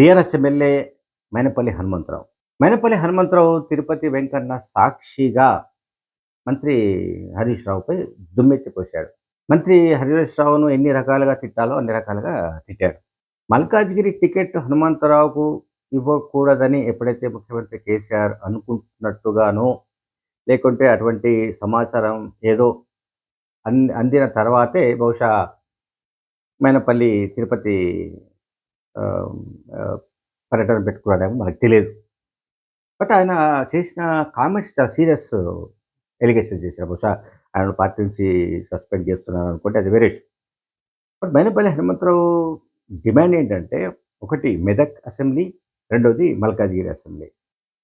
BRS MLA Mynampally Hanumantha Rao. Mainapalli Hanumantharao Tirupati Venkanna సాక్షిగా మంత్రి హరీష్ రావుపై దుమ్మెత్తి పోశాడు మంత్రి హరీష్ రావును ఎన్ని రకాలుగా తిట్టాలో అన్ని రకాలుగా తిట్టాడు. మల్కాజ్గిరి టికెట్ హనుమంతరావుకు ఇవ్వకూడదని ఎప్పుడైతే ముఖ్యమంత్రి కేసీఆర్ అనుకుంటున్నట్టుగానో లేకుంటే అటువంటి సమాచారం ఏదో అంది అందిన తర్వాతే బహుశా మైనపల్లి తిరుపతి పర్యటన పెట్టుకున్నాడేమో మనకు తెలియదు. బట్ ఆయన చేసిన కామెంట్స్ చాలా సీరియస్ ఎలిగేషన్ చేశారు. బహుశా ఆయన పార్టీ నుంచి సస్పెండ్ చేస్తున్నారు అనుకుంటే అది వేరే బట్ మైనపల్లి హనుమంతరావు డిమాండ్ ఏంటంటే ఒకటి మెదక్ అసెంబ్లీ రెండోది మల్కాజ్గిరి అసెంబ్లీ.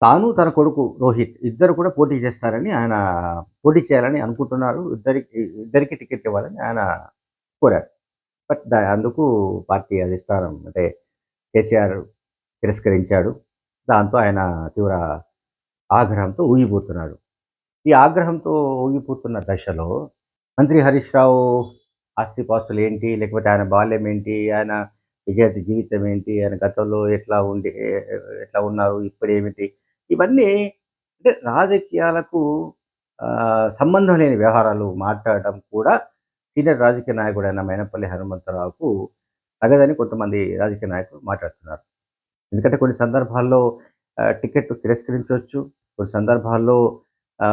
తాను తన కొడుకు రోహిత్ ఇద్దరు కూడా పోటీ చేస్తారని ఆయన పోటీ చేయాలని అనుకుంటున్నారు. ఇద్దరికి ఇద్దరికి టికెట్ ఇవ్వాలని ఆయన కోరారు. బట్ అందుకు పార్టీ అధిష్టానం అంటే కేసీఆర్ తిరస్కరించాడు. దాంతో ఆయన తీవ్ర ఆగ్రహంతో ఊగిపోతున్నాడు. ఈ ఆగ్రహంతో ఊగిపోతున్న దశలో మంత్రి హరీష్ రావు ఆస్తిపాస్తులు ఏంటి? లేకపోతే ఆయన బాల్యం ఏంటి? ఆయన విద్యార్థి జీవితం ఏంటి? ఆయన గతంలో ఎట్లా ఉండి ఎట్లా ఉన్నారు? ఇప్పుడు ఏమిటి? ఇవన్నీ అంటే రాజకీయాలకు ఆ, సంబంధం లేని వ్యవహారాలు మాట్లాడడం కూడా సీనియర్ రాజకీయ నాయకుడైన మైనపల్లి హనుమంతరావుకు తగదని కొంతమంది రాజకీయ నాయకులు మాట్లాడుతున్నారు. ఎందుకంటే కొన్ని సందర్భాల్లో టికెట్ తిరస్కరించవచ్చు. కొన్ని సందర్భాల్లో ఆ,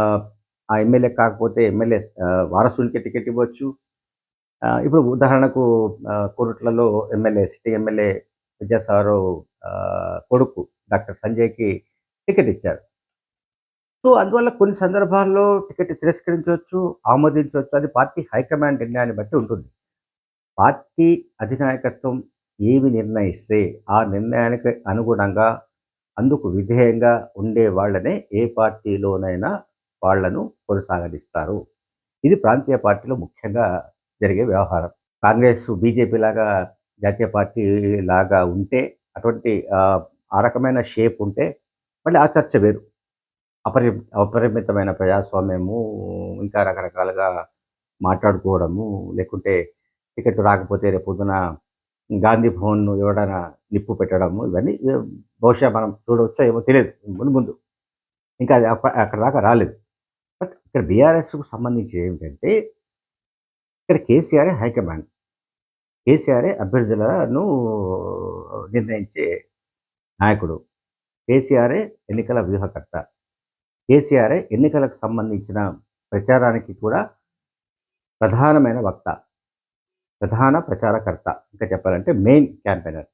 ఎమ్మెల్యే కాకపోతే ఎమ్మెల్యే ఆ, టికెట్ ఇవ్వచ్చు. ఇప్పుడు ఉదాహరణకు కోరుట్లలో ఎమ్మెల్యే సిటీ ఎమ్మెల్యే విద్యాసాగర్ కొడుకు డాక్టర్ సంజయ్కి టికెట్ ఇచ్చారు. సో అందువల్ల కొన్ని సందర్భాల్లో టికెట్ తిరస్కరించవచ్చు ఆమోదించవచ్చు. అది పార్టీ హైకమాండ్ నిర్ణయాన్ని బట్టి ఉంటుంది. పార్టీ అధినాయకత్వం ఏమి నిర్ణయిస్తే ఆ నిర్ణయానికి అనుగుణంగా అందుకు విధేయంగా ఉండే వాళ్ళనే ఏ పార్టీలోనైనా వాళ్ళను కొనసాగనిస్తారు. ఇది ప్రాంతీయ పార్టీలో ముఖ్యంగా జరిగే వ్యవహారం. కాంగ్రెస్ బీజేపీ లాగా జాతీయ పార్టీ లాగా ఉంటే అటువంటి ఆ, రకమైన షేప్ ఉంటే మళ్ళీ ఆ చర్చ వేరు. అపరి అపరిమితమైన ప్రజాస్వామ్యము ఇంకా రకరకాలుగా మాట్లాడుకోవడము లేకుంటే టికెట్ రాకపోతే రేపు పొద్దున గాంధీ భవన్ను ఎవడైనా నిప్పు పెట్టడము ఇవన్నీ బహుశా మనం చూడవచ్చో ఏమో తెలియదు. ముందు ముందు. ఇంకా అది అక్కడ దాకా రాలేదు. బట్ ఇక్కడ బీఆర్ఎస్కు సంబంధించి ఏమిటంటే ఇక్కడ కేసీఆర్ హైకమాండ్. కేసీఆరే అభ్యర్థులను నిర్ణయించే నాయకుడు. కేసీఆరే ఎన్నికల వ్యూహకర్త. కేసీఆర్ ఎన్నికలకు సంబంధించిన ప్రచారానికి కూడా ప్రధానమైన వక్త ప్రధాన ప్రచారకర్త ఇంకా చెప్పాలంటే మెయిన్ క్యాంపెయినర్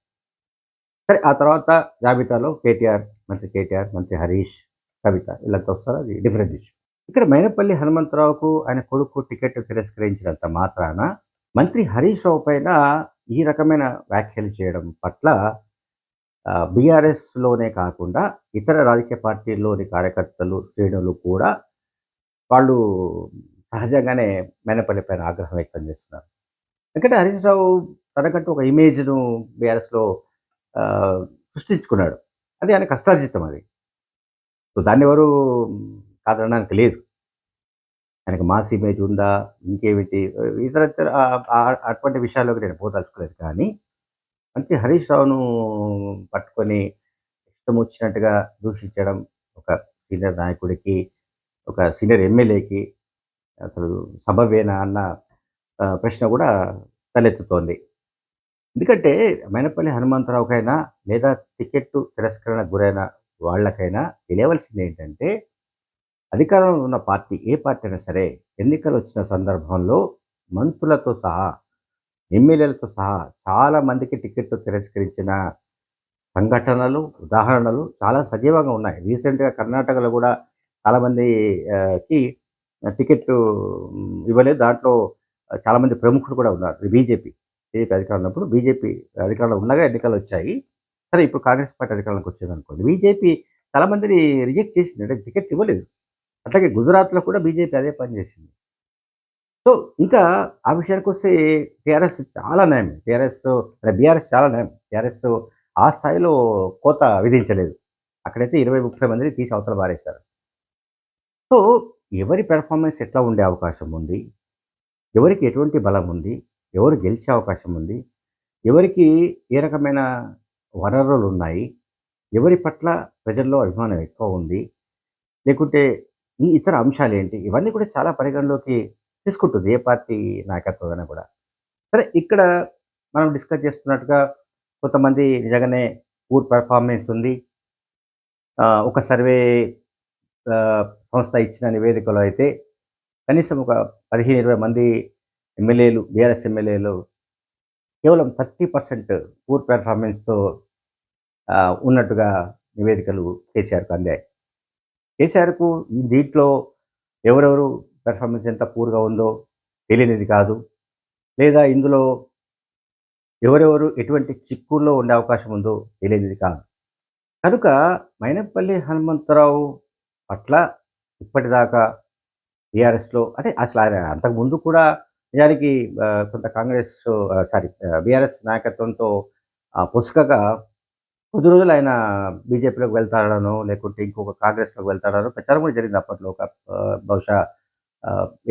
సరే ఆ తర్వాత జాబితాలో కేటీఆర్ మంత్రి కేటీఆర్ మంత్రి హరీష్ కవిత వీళ్ళంతా వస్తారు? అది డిఫరెంట్ ఇష్యూ ఇక్కడ మైనపల్లి హనుమంతరావుకు ఆయన కొడుకు టికెట్ తిరస్కరించినంత మాత్రాన మంత్రి హరీష్ రావు పైన ఈ రకమైన వ్యాఖ్యలు చేయడం పట్ల బీఆర్ఎస్లోనే కాకుండా ఇతర రాజకీయ పార్టీల్లోని కార్యకర్తలు శ్రేణులు కూడా వాళ్ళు సహజంగానే మేనపల్లి పైన ఆగ్రహం వ్యక్తం చేస్తున్నారు. ఎందుకంటే హరీష్ రావు తనకంటూ ఒక ఇమేజ్ను బీఆర్ఎస్లో సృష్టించుకున్నాడు. అది ఆయన కష్టార్జితం అది. సో దాన్ని ఎవరు కాదనడానికి లేదు. ఆయనకు మాస్ ఇమేజ్ ఉందా ఇంకేమిటి ఇతర ఇతర అటువంటి విషయాల్లోకి నేను పోదలుచుకోలేదు. కానీ మంత్రి హరీష్ రావును పట్టుకొని ఇష్టం వచ్చినట్టుగా దూషించడం ఒక సీనియర్ నాయకుడికి ఒక సీనియర్ ఎమ్మెల్యేకి అసలు సబవేనా అన్న ప్రశ్న కూడా తలెత్తుతోంది. ఎందుకంటే మైనపల్లి హనుమంతరావుకైనా లేదా టికెట్ తిరస్కరణ గురైన వాళ్ళకైనా తెలియవలసింది ఏంటంటే అధికారంలో ఉన్న పార్టీ ఏ పార్టీ అయినా సరే ఎన్నికలు వచ్చిన సందర్భంలో మంత్రులతో సహా ఎమ్మెల్యేలతో సహా చాలా మందికి టికెట్ తిరస్కరించిన సంఘటనలు ఉదాహరణలు చాలా సజీవంగా ఉన్నాయి. రీసెంట్గా కర్ణాటకలో కూడా చాలామందికి టికెట్ ఇవ్వలేదు. దాంట్లో చాలామంది ప్రముఖులు కూడా ఉన్నారు. బీజేపీ బీజేపీ అధికారంలో ఉన్నప్పుడు బీజేపీ అధికారంలో ఉండగా ఎన్నికలు వచ్చాయి. సరే ఇప్పుడు కాంగ్రెస్ పార్టీ అధికారంలోకి వచ్చింది అనుకోండి. బీజేపీ చాలామందిని రిజెక్ట్ చేసింది. అంటే టికెట్ ఇవ్వలేదు. అట్లాగే గుజరాత్లో కూడా బీజేపీ అదే పని చేసింది. సో ఇంకా ఆ విషయానికి వస్తే టీఆర్ఎస్ చాలా నయం టీఆర్ఎస్ బీఆర్ఎస్ చాలా నయం టీఆర్ఎస్ ఆ స్థాయిలో కోత విధించలేదు. అక్కడైతే ఇరవై ముప్పై మందిని తీసి అవతల పారేశారు. సో ఎవరి పెర్ఫార్మెన్స్ ఎట్లా ఉండే అవకాశం ఉంది? ఎవరికి ఎటువంటి బలం ఉంది? ఎవరు గెలిచే అవకాశం ఉంది? ఎవరికి ఏ రకమైన వనరులు ఉన్నాయి? ఎవరి పట్ల ప్రజల్లో అభిమానం ఎక్కువ ఉంది? లేకుంటే ఈ ఇతర అంశాలు ఏంటి? ఇవన్నీ కూడా చాలా పరిగణలోకి తీసుకుంటుంది. ఏ పార్టీ నాయకత్వం కూడా. సరే ఇక్కడ మనం డిస్కస్ చేస్తున్నట్టుగా కొంతమంది నిజంగానే పూర్ పెర్ఫార్మెన్స్ ఉంది. ఒక సర్వే సంస్థ ఇచ్చిన నివేదికలో అయితే కనీసం ఒక పదిహేను ఇరవై మంది ఎమ్మెల్యేలు బీఆర్ఎస్ ఎమ్మెల్యేలు కేవలం థర్టీ పర్సెంట్ పూర్ పెర్ఫార్మెన్స్తో ఉన్నట్టుగా నివేదికలు కేసీఆర్కు అందాయి. కేసీఆర్కు దీంట్లో ఎవరెవరు పెర్ఫార్మెన్స్ ఎంత పూర్గా ఉందో తెలియనిది కాదు. లేదా ఇందులో ఎవరెవరు ఎటువంటి చిక్కుల్లో ఉండే అవకాశం ఉందో తెలియనిది కాదు. కనుక మైనపల్లి హనుమంతరావు పట్ల ఇప్పటిదాకా బీఆర్ఎస్లో అంటే అసలు ఆయన అంతకుముందు కూడా నిజానికి కొంత కాంగ్రెస్ సారీ బీఆర్ఎస్ నాయకత్వంతో ఆ, పుసుకగా కొద్ది రోజులు ఆయన బీజేపీలోకి వెళ్తాడనో లేకుంటే ఇంకొక కాంగ్రెస్లోకి వెళ్తాడనో ప్రచారం కూడా జరిగింది అప్పట్లో ఒక బహుశా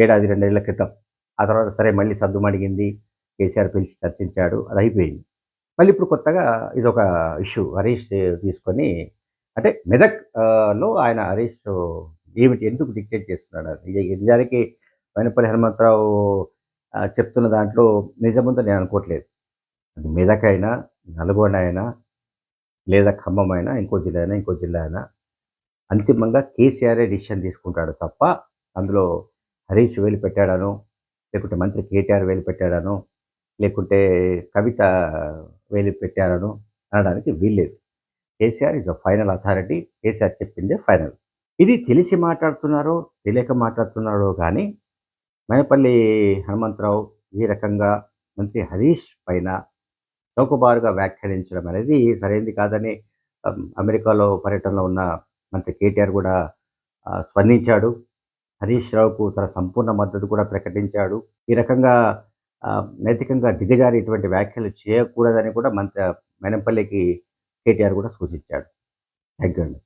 ఏడాది రెండేళ్ళ క్రితం. ఆ తర్వాత సరే మళ్ళీ సద్దుమడిగింది కేసీఆర్ పిలిచి చర్చించాడు అది అయిపోయింది. మళ్ళీ ఇప్పుడు కొత్తగా ఇది ఒక ఇష్యూ హరీష్ తీసుకొని అంటే మెదక్లో ఆయన హరీష్ ఏమిటి ఎందుకు డిక్టేట్ చేస్తున్నాడు? నిజానికి వైనపల్లి హనుమంతరావు చెప్తున్న దాంట్లో నిజముందో నేను అనుకోవట్లేదు. అది మెదక్ అయినా నల్గొండ అయినా లేదా ఖమ్మం అయినా ఇంకో జిల్లా అయినా ఇంకో జిల్లా అయినా అంతిమంగా కేసీఆర్ఏ డిసిషన్ తీసుకుంటాడు తప్ప అందులో హరీష్ వేలు పెట్టాడనో లేకుంటే మంత్రి కేటీఆర్ వేలు పెట్టాడనో లేకుంటే కవిత వేలు పెట్టారనో అనడానికి వీల్లేదు. KCR is a final authority. KCR చెప్పిందే ఫైనల్. ఇది తెలిసి మాట్లాడుతున్నారో తెలియక మాట్లాడుతున్నారో కానీ మైనపల్లి హనుమంతరావు ఈ రకంగా మంత్రి హరీష్ పైన చౌకబారుగా వ్యాఖ్యానించడం అనేది సరైనది కాదని అమెరికాలో పర్యటనలో ఉన్న మంత్రి కేటీఆర్ కూడా స్పందించాడు. హరీష్ రావుకు తన సంపూర్ణ మద్దతు కూడా ప్రకటించాడు. ఈ రకంగా ఆ, నైతికంగా దిగజారి ఇటువంటి వ్యాఖ్యలు చేయకూడదని కూడా మంత్రి మైనంపల్లికి కేటీఆర్ కూడా సూచించాడు. Thank you